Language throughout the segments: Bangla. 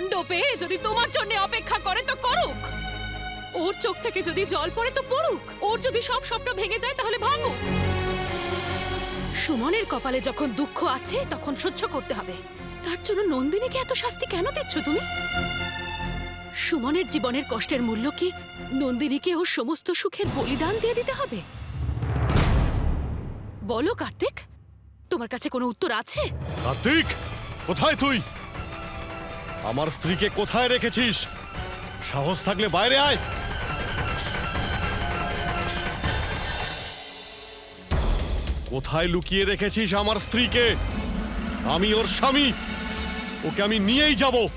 মণ্ডপে যদি তোমার জন্য অপেক্ষা করে, তো করুক। ওর চোখ থেকে যদি জল পড়ে, তো পড়ুক। ওর যদি সব স্বপ্ন ভেঙে যায়, তাহলে ভাঙুক। সুমনের কপালে যখন দুঃখ আছে, তখন সহ্য করতে হবে। তার জন্য নন্দিনীকে এত শাস্তি কেন দিচ্ছ তুমি? সুমনের জীবনের কষ্টের মূল্য কি নন্দিনীকে ওর সমস্ত সুখের বলিদান দিয়ে দিতে হবে? বলো, কার্তিক। তোমার কাছে কোনো উত্তর আছে? কার্তিক, কোথায় তুই? আমার স্ত্রীকে কোথায় রেখেছিস? সাহস থাকলে বাইরে আয়। কোথায় লুকিয়ে রেখেছিস আমার স্ত্রীকে? আমি ওর স্বামী। ওকে আমি নিয়েই যাব।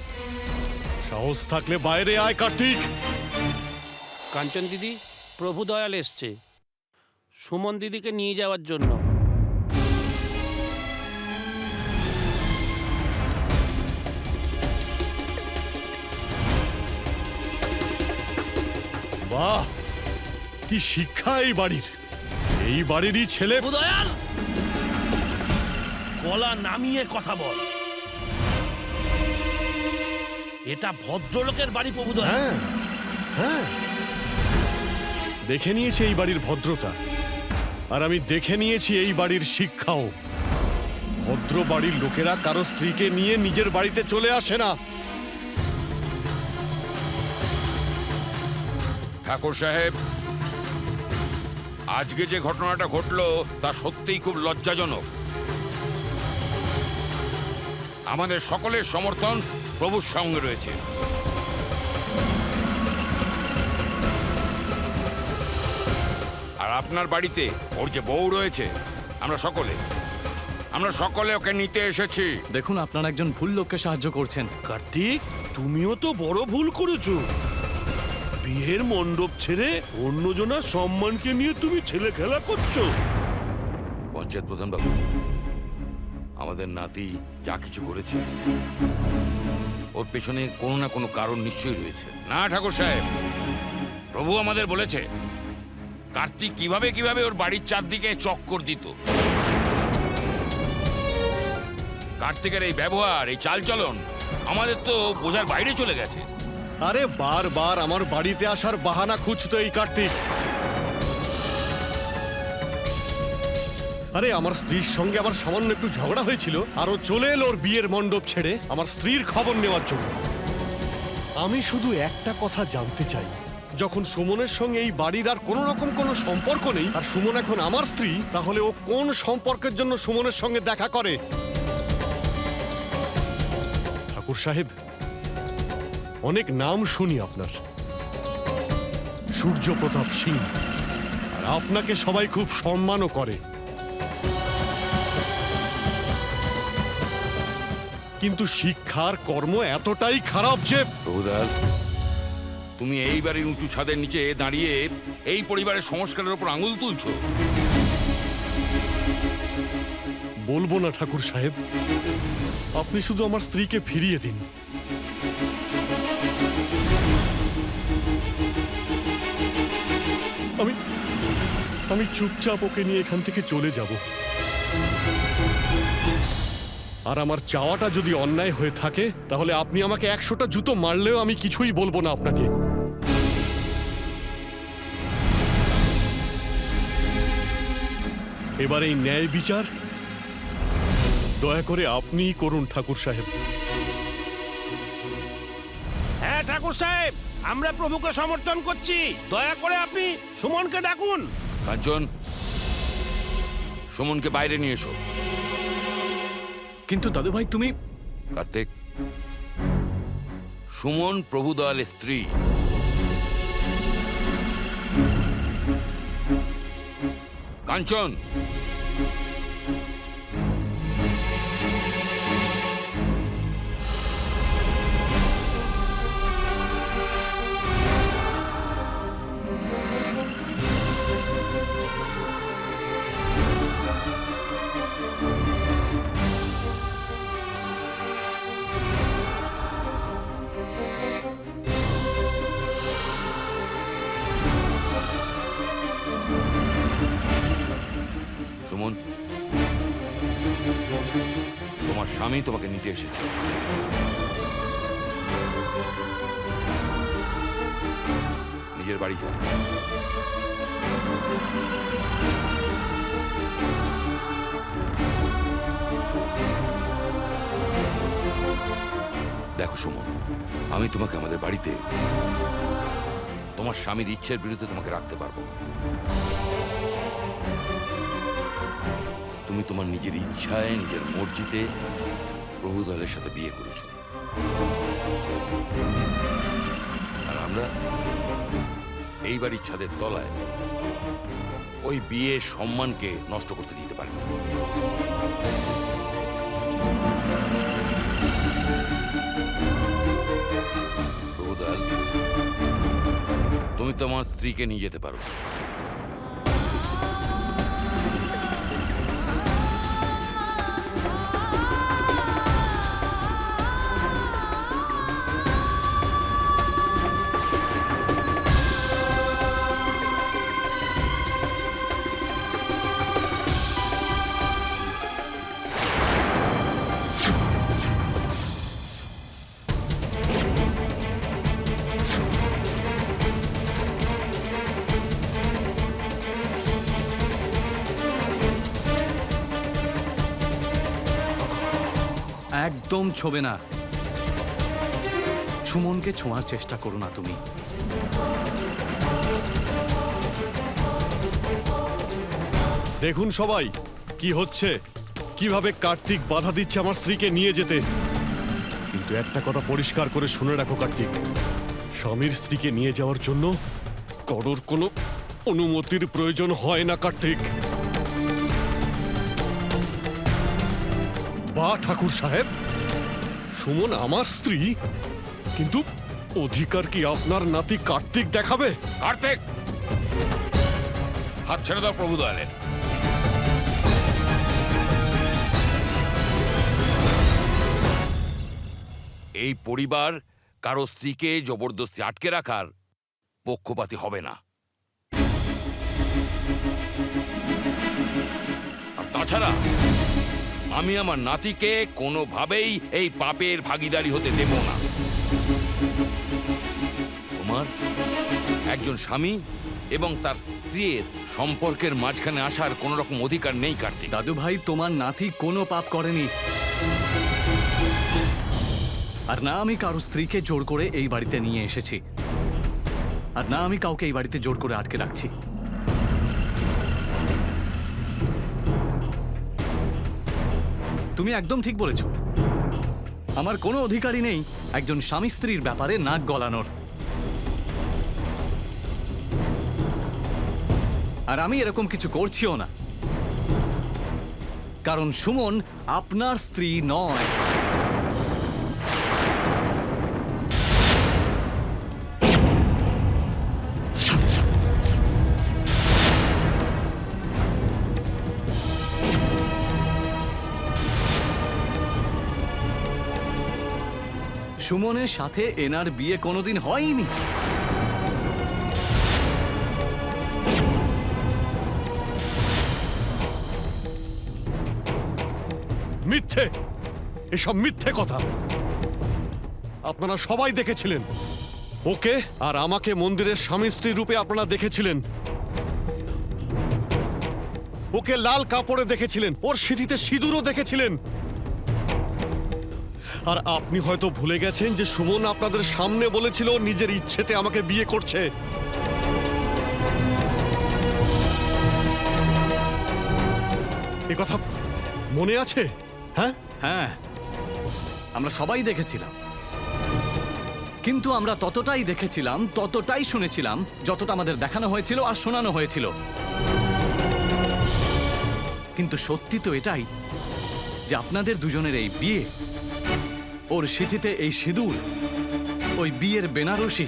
সাহস থাকলে বাইরে আয়, কার্তিক। কাঞ্চন দিদি, প্রভু দয়াল এসছে। সুমন দিদিকে নিয়ে যাওয়ার জন্য। বাহ কি শিক্ষা এই বাড়ির। এই বাড়িরই ছেলে প্রভু দয়াল গলা নামিয়ে কথা বল। এটা ভদ্রলোকের বাড়ি প্রভু হ্যাঁ হ্যাঁ। দেখে নিয়েছি এই বাড়ির ভদ্রতা। আর আমি দেখে নিয়েছি এই বাড়ির শিক্ষাও। ভদ্র বাড়ির লোকেরা কারও স্ত্রীকে নিয়ে নিজের বাড়িতে চলে আসে না। ঠাকুর সাহেব আজকে যে ঘটনাটা ঘটলো তা সত্যিই খুব লজ্জাজনক। আমাদের সকলের সমর্থন প্রভুর সঙ্গে রয়েছে। আর আপনার বাড়িতে ওর যে বউ রয়েছে আমরা সকলে আমরা সকলে ওকে নিতে এসেছি। দেখুন আপনারা একজন ভুল লোককে সাহায্য করছেন। কার্তিক তুমিও তো বড় ভুল করেছ। বিয়ের মণ্ডপ ছেড়ে অন্যজনের সম্মানকে নিয়ে তুমি ছেলে খেলা করছ। পঞ্চায়েত প্রধান বাবু, আমাদের নাতি যা কিছু করেছে, ওর পেছনে কোনো না কোনো কারণ নিশ্চয়ই রয়েছে। না, ঠাকুর সাহেব, প্রভু আমাদের বলেছে, কার্তিক কীভাবে কীভাবে ওর বাড়ির চারদিকে চক্কর দিত। কার্তিকের এই ব্যবহার, এই চালচলন আমাদের তো বোঝার বাইরে চলে গেছে। আরে বারবার আমার বাড়িতে আসার বাহানা খুঁজতো এই কার্তিক। আরে আমার স্ত্রীর সঙ্গে আমার সামান্য একটু ঝগড়া হয়েছিল, আর ও চলে এলো ওর বিয়ের মণ্ডপ ছেড়ে আমার স্ত্রীর খবর নেওয়ার জন্য। আমি শুধু একটা কথা জানতে চাই। যখন সুমনের সঙ্গে এই বাড়ির আর কোনো রকম কোনো সম্পর্ক নেই, আর সুমন এখন আমার স্ত্রী, তাহলে ও কোন সম্পর্কের জন্য সুমনের সঙ্গে দেখা করে? ঠাকুর সাহেব অনেক নাম শুনি আপনার। সূর্য প্রতাপ সিং। আর আপনাকে সবাই খুব সম্মানও করে। কিন্তু শিক্ষার কর্ম এতটাই খারাপ যে তুমি এই বাড়ির উঁচু ছাদের নিচে দাঁড়িয়ে এই পরিবারের সংস্কারের উপর আঙুল তুলছ। বলব না ঠাকুর সাহেব। আপনি শুধু আমার স্ত্রীকে ফিরিয়ে দিন। আমি চুপচাপ ওকে নিয়ে এখান থেকে চলে যাব। আর আমার চাওয়াটা যদি অন্যায় হয়ে থাকে, তাহলে আপনি আমাকে একশোটা জুতো মারলেও আমি কিছুই বলব না আপনাকে। এবার এই ন্যায় বিচার। দয়া করে আপনিই করুন, ঠাকুর সাহেব। হ্যাঁ ঠাকুর সাহেব, আমরা প্রভুকে সমর্থন করছি। দয়া করে আপনি সুমনকে ডাকুন। কাঞ্চন সুমনকে বাইরে নিয়ে এসো। কিন্তু দাদু ভাই তুমি কার্তিক সুমন প্রভু দয়ালের স্ত্রী। কাঞ্চন! তোমার স্বামী তোমাকে নিতে এসেছে। নিজের বাড়ি যাও। দেখো সুমন, আমি তোমাকে আমাদের বাড়িতে তোমার স্বামীর ইচ্ছের বিরুদ্ধে তোমাকে রাখতে পারব তুমি তোমার নিজের ইচ্ছায়, নিজের মর্জিতে প্রভুদলের সাথে বিয়ে করেছ। আর আমরা এই বাড়ির ছাদের তলায় ওই বিয়ের সম্মানকে নষ্ট করতে দিতে পারি না। তুমি তোমার স্ত্রীকে নিয়ে যেতে পারো। একদম ছোবে না। সুমনকে ছোঁয়ার চেষ্টা করো না তুমি। দেখুন সবাই, কি হচ্ছে? কীভাবে কার্তিক বাধা দিচ্ছে আমার স্ত্রীকে নিয়ে যেতে? কিন্তু একটা কথা পরিষ্কার করে শুনে রাখো কার্তিক। স্বামীর স্ত্রীকে নিয়ে যাওয়ার জন্য কারোর কোনো অনুমতির প্রয়োজন হয় না কার্তিক। বা ঠাকুর সাহেব সুমন আমার স্ত্রী। কিন্তু অধিকার কি আপনার নাতি কার্তিক দেখাবে? কার্তিক! হাত ছেড়ে দাও প্রভু দয়ালের। এই পরিবার কারও স্ত্রীকে জবরদস্তি আটকে রাখার পক্ষপাতী হবে না। আর তাছাড়া আমি আমার নাতিকে কোনোভাবেই এই পাপের ভাগিদারি হতে দেব না। তোমার একজন স্বামী এবং তার স্ত্রীর সম্পর্কের মাঝখানে আসার কোনো রকম অধিকার নেই কার্তিক। দাদু ভাই তোমার নাতি কোনো পাপ করেনি। আর না আমি কারও স্ত্রীকে জোর করে এই বাড়িতে নিয়ে এসেছি। আর না আমি কাউকে এই বাড়িতে জোর করে আটকে রাখছি। তুমি একদম ঠিক বলেছ। আমার কোনো অধিকারই নেই একজন স্বামী স্ত্রীর ব্যাপারে নাক গলানোর। আর আমি এরকম কিছু করছিও না। কারণ সুমন আপনার স্ত্রী নয়। সুমনের সাথে এনার বিয়ে কোনোদিন হয়নি। মিথ্যে! এসব মিথ্যে কথা। আপনারা সবাই দেখেছিলেন। ওকে আর আমাকে মন্দিরের স্বামী স্ত্রী রূপে আপনারা দেখেছিলেন। ওকে লাল কাপড়ে দেখেছিলেন। ওর সিঁথিতে সিঁদুরও দেখেছিলেন। আর আপনি হয়তো ভুলে গেছেন যে সুমন আপনাদের সামনে বলেছিল নিজের ইচ্ছেতে আমাকে বিয়ে করছে। এ কথা মনে আছে? হ্যাঁ? হ্যাঁ আমরা সবাই দেখেছিলাম। কিন্তু আমরা ততটাই দেখেছিলাম, ততটাই শুনেছিলাম, যতটা আমাদের দেখানো হয়েছিল আর শোনানো হয়েছিল। কিন্তু সত্যি তো এটাই যে আপনাদের দুজনের এই বিয়ে ওর সিথিতে এই সিঁদুর ওই বিয়ের বেনারসি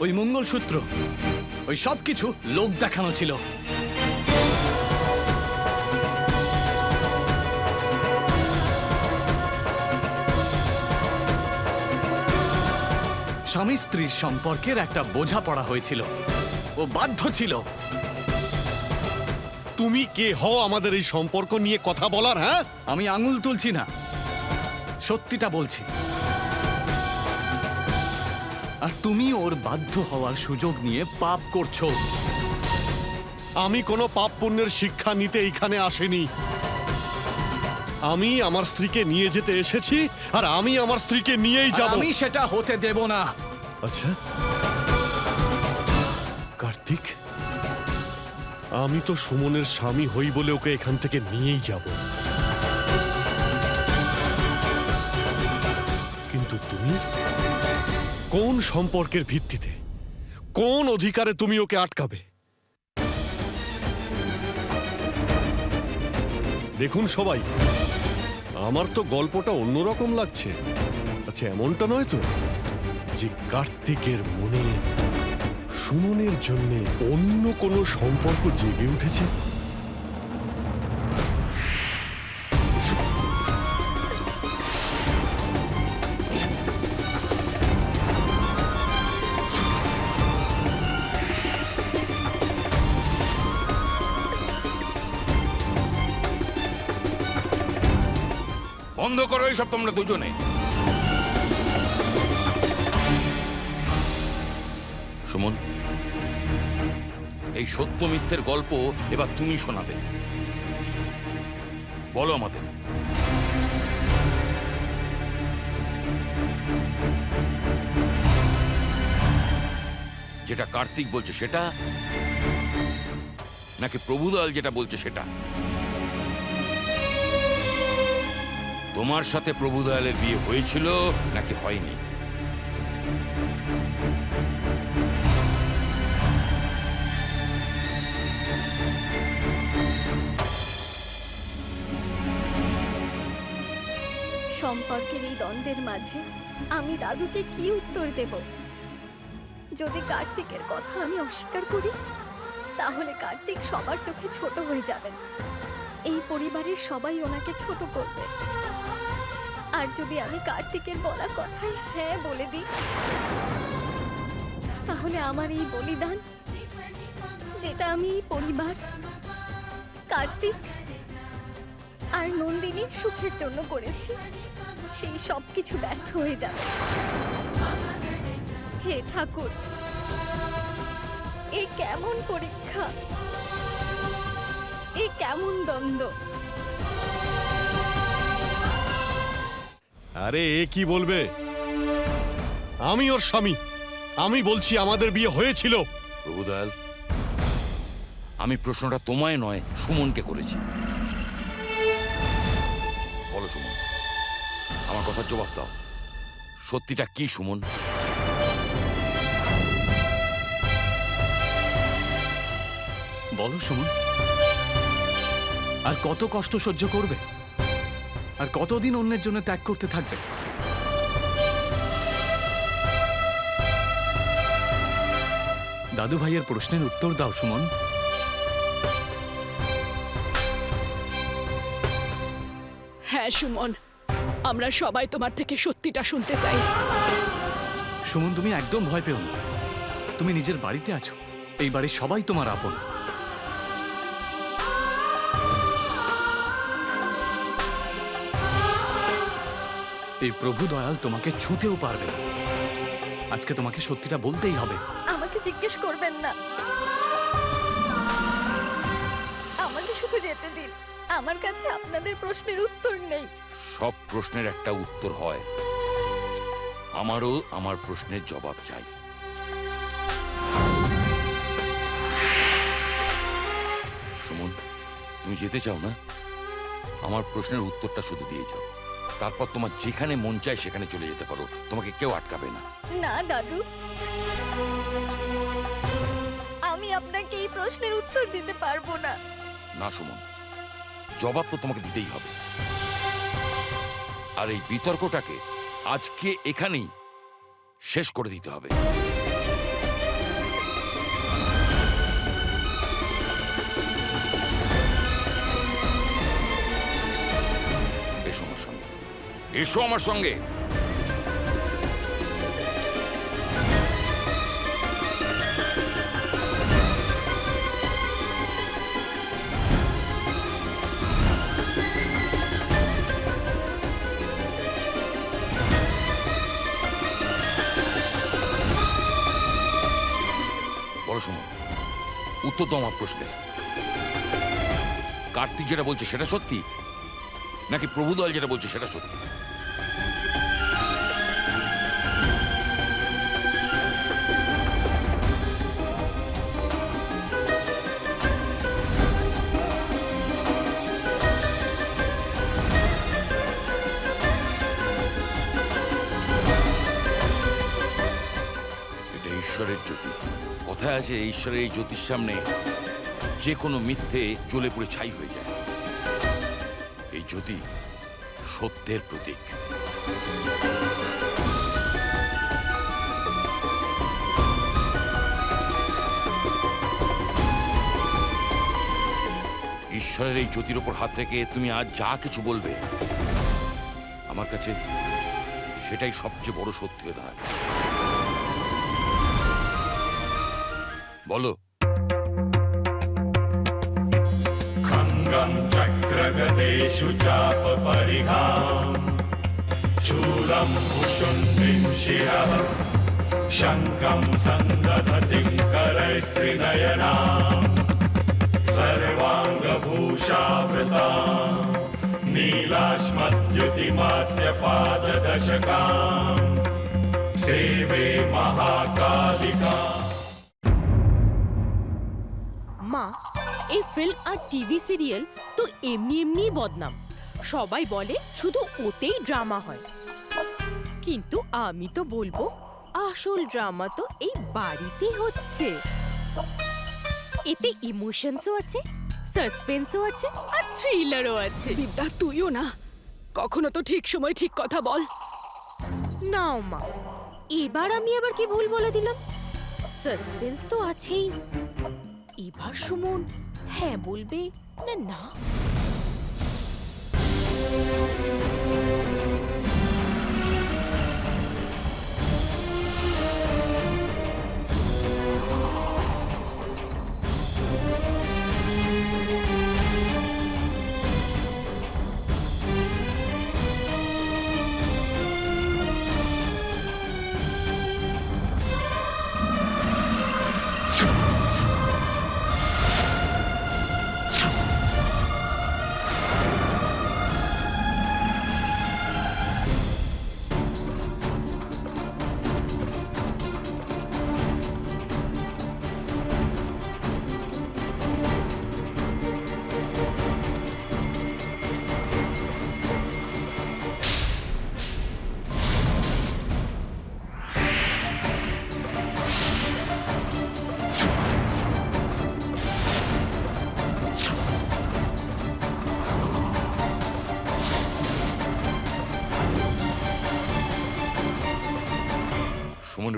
ওই মঙ্গলসূত্র ওই সব কিছু লোক দেখানো ছিল। স্বামী স্ত্রীর সম্পর্কের একটা বোঝা পড়া হয়েছিল। ও বাধ্য ছিল। তুমি কে হও আমাদের এই সম্পর্ক নিয়ে কথা বলার হ্যাঁ? আমি আঙুল তুলছি না। সত্যিটা বলছি। আর তুমি ওর বাধ্য হওয়ার সুযোগ নিয়ে পাপ করছ। আমি কোনো পাপ পুণ্যের শিক্ষা নিতে এইখানে আসেনি। আমি আমার স্ত্রীকে নিয়ে যেতে এসেছি আর আমি আমার স্ত্রীকে নিয়েই যাব। আমি সেটা হতে দেব না। আচ্ছা। কার্তিক আমি তো সুমনের স্বামী হই বলে ওকে এখান থেকে নিয়েই যাব। কিন্তু তুমি? কোন সম্পর্কের ভিত্তিতে? কোন অধিকারে তুমি ওকে আটকাবে? দেখুন সবাই, আমার তো গল্পটা অন্যরকম লাগছে। আচ্ছা এমনটা নয় তো? যে কার্তিকের মনে, সুমনের জন্য অন্য কোনো সম্পর্ক জেগে উঠেছে? বন্ধ করো, এইসব তোমরা দুজনে। সুমন, এই সত্য মিথ্যের গল্প এবার তুমি শোনাবে। বলো আমাদের। যেটা কার্তিক বলছে সেটা, নাকি প্রভুদয়াল যেটা বলছে সেটা? তোমার সাথে প্রভুদয়ালের বিয়ে হয়েছিল নাকি হয়নি? সম্পর্কের এই দ্বন্দ্বের মাঝে আমি দাদুকে কি উত্তর দেব? যদি কার্তিকের কথা আমি অস্বীকার করি, তাহলে কার্তিক সবার চোখে ছোট হয়ে যাবেন। এই পরিবারের সবাই ওনাকে ছোট করবে। আর যদি আমি কার্তিকের বলা কথায় হ্যাঁ বলে দিই, তাহলে আমার এই বলিদান, যেটা আমি পরিবার, কার্তিক আর নন্দিনী সুখের জন্য করেছি, সেই সব কিছু ব্যর্থ হয়ে যাবে। হে ঠাকুর, এ কেমন পরীক্ষা? এ কেমন দ্বন্দ্ব? আরে এ কি বলবে? আমি ওর স্বামী। আমি বলছি আমাদের বিয়ে হয়েছিল। প্রভুদয়াল আমি প্রশ্নটা তোমায় নয় সুমনকে করেছি। বলো সুমন আমার কথার জবাব দাও। সত্যিটা কি সুমন? বলো সুমন আর কত কষ্ট সহ্য করবে? আর কতদিন অন্যের জন্য ত্যাগ করতে থাকবে? দাদু ভাইয়ের প্রশ্নের উত্তর দাও সুমন। হ্যাঁ সুমন। আমরা সবাই তোমার থেকে সত্যিটা শুনতে চাই। সুমন তুমি একদম ভয় পেও না। তুমি নিজের বাড়িতে আছো। এই বাড়ির সবাই তোমার আপন। এই প্রভু দয়াল তোমাকে ছুতেও পারবে না। আজকে তোমাকে সত্যিটা বলতেই হবে। আমাকে জিজ্ঞেস করবেন না। আমাকে শুধু যেতে দিন। আমার কাছে আপনাদের প্রশ্নের উত্তর নেই। সব প্রশ্নের একটা উত্তর হয়। আমারও আমার প্রশ্নের জবাব চাই। সুমন তুমি যেতে চাও না? আমার প্রশ্নের উত্তরটা শুধু দিয়ে যাও। তারপর তোমার যেখানে মন চায় সেখানে চলে যেতে পারো। তোমাকে কেউ আটকাবে না। না দাদু। আমি আপনাকে এই প্রশ্নের উত্তর দিতে পারব না। না সুমন। জবাব তো তোমাকে দিতেই হবে। আর এই বিতর্কটাকে আজকে এখানেই শেষ করে দিতে হবে। এসো আমার সঙ্গে এসো আমার সঙ্গে। সুমন উত্তর তো আমার প্রশ্নের। কার্তিক যেটা বলছে সেটা সত্যি, নাকি প্রভুদল যেটা বলছে সেটা সত্যি? ঈশ্বরের জ্যোতি। কথায় আছে, ঈশ্বরের এই জ্যোতির সামনে যে কোনো মিথ্যে জ্বলে পুড়ে ছাই হয়ে যায়। এই জ্যোতি সত্যের প্রতীক। ঈশ্বরের এই জ্যোতির ওপর হাত রেখে তুমি আজ যা কিছু বলবে, আমার কাছে সেটাই সবচেয়ে বড় সত্যি হয়ে দাঁড়াবে। বলো খঙ্গম চক্রগদেশু চাপ পরিঘাম চূড়ম ভূষুণ্ডিম শিরঃ শঙ্কম সন্দধতিং করৈস্ত্রিনয়নাম सर्वाङ्गभूषावृता नीलाश्मद्युतिमास्य पाददशकाम् सेवे महाकालिका মা এই ফিল্ম আর টিভি সিরিয়াল তো এমনি এমনি বদনাম। সবাই বলে শুধু ওতেই ড্রামা হয়। কিন্তু আমি তো বলব আসল ড্রামা তো এই বাড়িতে হচ্ছে। এতে ইমোশনসও আছে সাসপেন্সও আছে আর থ্রিলারও আছে। বিদ্যা তুইও না। কখনো তো ঠিক সময় ঠিক কথা বল। নাও মা এবার আমি আবার কি ভুল বলে দিলাম? সাসপেন্স তো আছেই। এবার সুমন? হ্যাঁ বলবে? না না।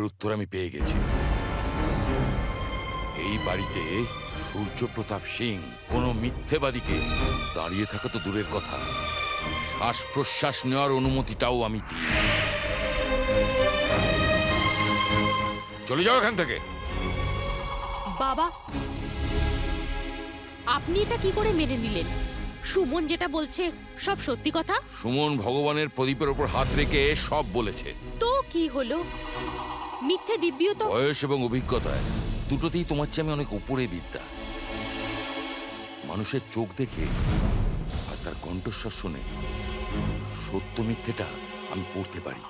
উত্তর আমি পেয়ে গেছি। এই বাড়িতে সূর্যপ্রতাপ সিং কোনো মিথ্যেবাদীকে দাঁড়িয়ে থাকা তো দূরের কথা। শ্বাস প্রশ্বাস নেওয়ার অনুমতিটাও আমি দিই। চলে যাও এখান থেকে। বাবা আপনি এটা কি করে মেনে নিলেন? সুমন যেটা বলছে সব সত্যি কথা? সুমন ভগবানের প্রদীপের ওপর হাত রেখে সব বলেছে। তো কি হলো? মিথ্যে দিব্যিও তো বয়স এবং অভিজ্ঞতায় দুটোতেই তোমার চেয়ে আমি অনেক উপরে বিদ্যা। মানুষের চোখ দেখে আর তার কণ্ঠস্বর শুনে সত্য মিথ্যেটা আমি পড়তে পারি।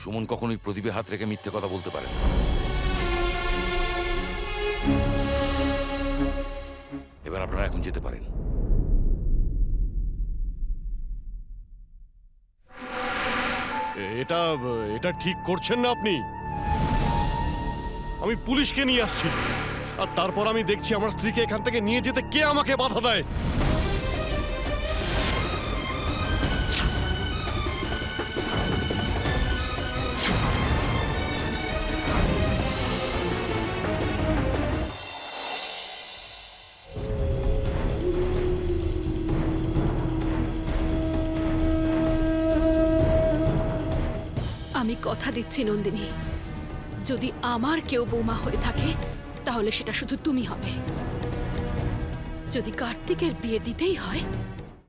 সুমন কখনোই প্রদীপে হাত রেখে মিথ্যে কথা বলতে পারে এবার আপনারা এখন যেতে পারেন। এটা এটা ঠিক করছেন না আপনি? আমি পুলিশকে নিয়ে আসছি। আর তারপর আমি দেখছি আমার স্ত্রীকে এখান থেকে নিয়ে যেতে কে আমাকে বাধা দেয়? দিচ্ছি নন্দিনী। যদি আমার কেউ বৌমা হয়ে থাকে, তাহলে সেটা শুধু তুমি হবে। যদি কার্তিকের বিয়ে দিতেই হয়